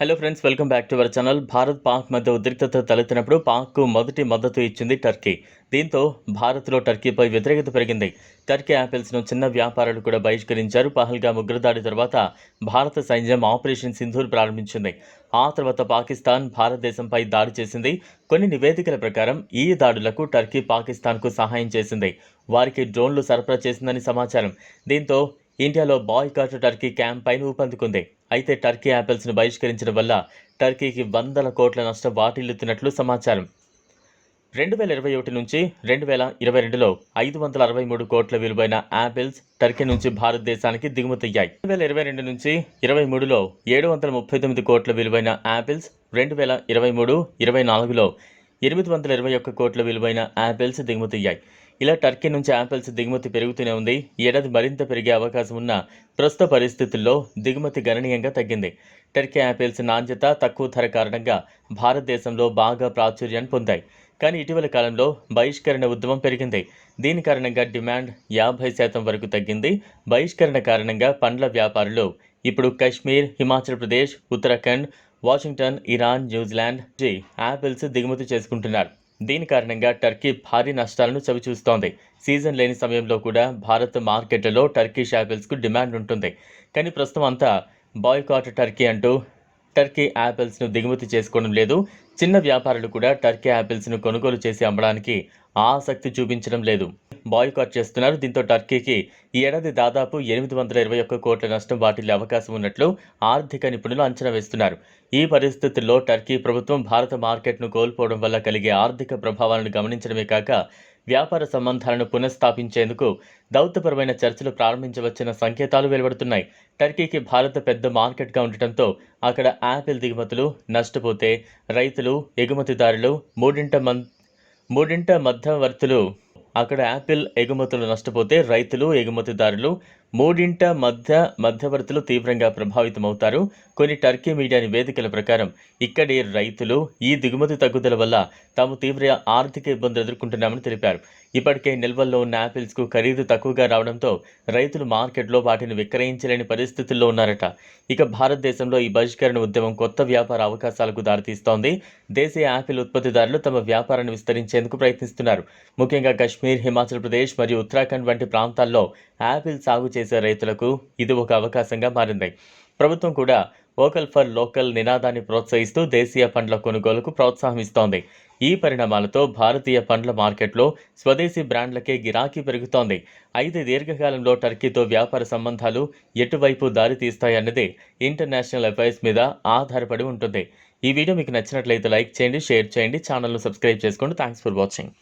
Hello friends welcome back to our channel Bharat Pak మధ్య ఉద్రిక్తత తలెత్తినప్పుడు పాక్కు మొదటి మద్దతు ఇచ్చింది టర్కీ దీంతో భారత్లో టర్కీపై వ్యతిరేకత పెరిగింది. టర్కీ యాపిల్స్ను చిన్న వ్యాపారులు కూడా బహిష్కరించారు. పహల్గా ఉగ్రదాడి తర్వాత భారత సైన్యం ఆపరేషన్ సింధూర్ ప్రారంభించింది. ఆ తర్వాత పాకిస్తాన్ భారతదేశంపై దాడి చేసింది. కొన్ని నివేదికల ప్రకారం ఈ దాడులకు టర్కీ పాకిస్తాన్కు సహాయం చేసింది. వారికి డ్రోన్లు సరఫరా చేసిందని సమాచారం. దీంతో ఇండియాలో బాయ్కాట్ టర్కీ క్యాంపైన్ ఊపందుకుంది. అయితే టర్కీ యాపిల్స్ను బహిష్కరించడం వల్ల టర్కీకి వందల కోట్ల నష్టం వాటిల్లుతున్నట్లు సమాచారం. రెండు వేల ఇరవై ఒకటి నుంచి రెండు వేల ఇరవై రెండులో ఐదు వందల అరవై మూడు కోట్ల విలువైన యాపిల్స్ టర్కీ నుంచి భారతదేశానికి దిగుమతయ్యాయి. రెండు వేల ఇరవై రెండు నుంచి ఇరవై మూడులో ఏడు వందల ముప్పై తొమ్మిది కోట్ల విలువైన యాపిల్స్ రెండు వేల ఇరవై మూడు ఇరవై నాలుగులో ఎనిమిది వందల ఇరవై ఒక్క కోట్ల విలువైన యాపిల్స్ దిగుమతయ్యాయి. ఇలా టర్కీ నుంచి యాపిల్స్ దిగుమతి పెరుగుతూనే ఉంది. ఈ ఏడాది మరింత పెరిగే అవకాశం ఉన్న ప్రస్తుత పరిస్థితుల్లో దిగుమతి గణనీయంగా తగ్గింది. టర్కీ యాపిల్స్ నాణ్యత తక్కువ ధర కారణంగా భారతదేశంలో బాగా ప్రాచుర్యాన్ని పొందాయి. కానీ ఇటీవల కాలంలో బహిష్కరణ ఉద్యమం పెరిగింది. దీని కారణంగా డిమాండ్ యాభై శాతం వరకు తగ్గింది. బహిష్కరణ కారణంగా పండ్ల వ్యాపారులు ఇప్పుడు Kashmir Himachal Pradesh Uttarakhand Washington Iran New Zealand apples దిగుమతి చేసుకుంటున్నారు. దీని కారణంగా టర్కీ భారీ నష్టాలను చవిచూస్తోంది. సీజన్ లేని సమయంలో కూడా భారత్ మార్కెట్లలో టర్కీ షాపిల్స్కు డిమాండ్ ఉంటుంది. కానీ ప్రస్తుతం అంతా బాయ్కాట్ టర్కీ అంటూ టర్కీ యాపిల్స్ను దిగుమతి చేసుకోవడం లేదు. చిన్న వ్యాపారులు కూడా టర్కీ యాపిల్స్ను కొనుగోలు చేసి అమ్మడానికి ఆసక్తి చూపించడం లేదు. బాయ్కాట్ చేస్తున్నారు. దీంతో టర్కీకి ఈ ఏడాది దాదాపు ఎనిమిది వందల ఇరవై ఒక్క కోట్ల నష్టం వాటిల్లే అవకాశం ఉన్నట్లు ఆర్థిక నిపుణులు అంచనా వేస్తున్నారు. ఈ పరిస్థితుల్లో టర్కీ ప్రభుత్వం భారత మార్కెట్ను కోల్పోవడం వల్ల కలిగే ఆర్థిక ప్రభావాలను గమనించడమే కాక వ్యాపార సంబంధాలను పునఃస్థాపించేందుకు దౌత్యపరమైన చర్చలు ప్రారంభించవచ్చిన సంకేతాలు వెలువడుతున్నాయి. టర్కీకి భారత పెద్ద మార్కెట్గా ఉండటంతో అక్కడ యాపిల్ దిగుమతులు నష్టపోతే రైతులు ఎగుమతిదారులు మూడింట మన్ మూడింట మధ్యవర్తులు అక్కడ యాపిల్ ఎగుమతులు నష్టపోతే రైతులు ఎగుమతిదారులు మూడింట మధ్య మధ్యవర్తులు తీవ్రంగా ప్రభావితమవుతారు. కొన్ని టర్కీ మీడియా నివేదికల ప్రకారం ఇక్కడి రైతులు ఈ దిగుమతి తగ్గుదల వల్ల తాము తీవ్ర ఆర్థిక ఇబ్బందులు ఎదుర్కొంటున్నామని తెలిపారు. ఇప్పటికే నిల్వల్లో ఉన్న యాపిల్స్కు ఖరీదు తక్కువగా రావడంతో రైతులు మార్కెట్లో వాటిని విక్రయించలేని పరిస్థితుల్లో ఉన్నారట. ఇక భారతదేశంలో ఈ బహిష్కరణ ఉద్యమం కొత్త వ్యాపార అవకాశాలకు దారితీస్తోంది. దేశీయ యాపిల్ ఉత్పత్తిదారులు తమ వ్యాపారాన్ని విస్తరించేందుకు ప్రయత్నిస్తున్నారు. ముఖ్యంగా కశ్మీర్ హిమాచల్ ప్రదేశ్ మరియు ఉత్తరాఖండ్ వంటి ప్రాంతాల్లో యాపిల్ సాగు చేసే రైతులకు ఇది ఒక అవకాశంగా మారింది. ప్రభుత్వం కూడా వోకల్ ఫర్ లోకల్ నినాదాన్ని ప్రోత్సహిస్తూ దేశీయ పండ్ల కొనుగోలుకు ప్రోత్సాహం ఇస్తోంది ఈ పరిణామాలతో భారతీయ పండ్ల మార్కెట్లో స్వదేశీ బ్రాండ్లకే గిరాకీ పెరుగుతోంది. అయితే దీర్ఘకాలంలో టర్కీతో వ్యాపార సంబంధాలు ఎటువైపు దారి తీస్తాయన్నదే ఇంటర్నేషనల్ అఫైర్స్ మీద ఆధారపడి ఉంటుంది. ఈ వీడియో మీకు నచ్చినట్లయితే లైక్ చేయండి షేర్ చేయండి ఛానల్ను సబ్స్క్రైబ్ చేసుకోండి. Thanks for watching.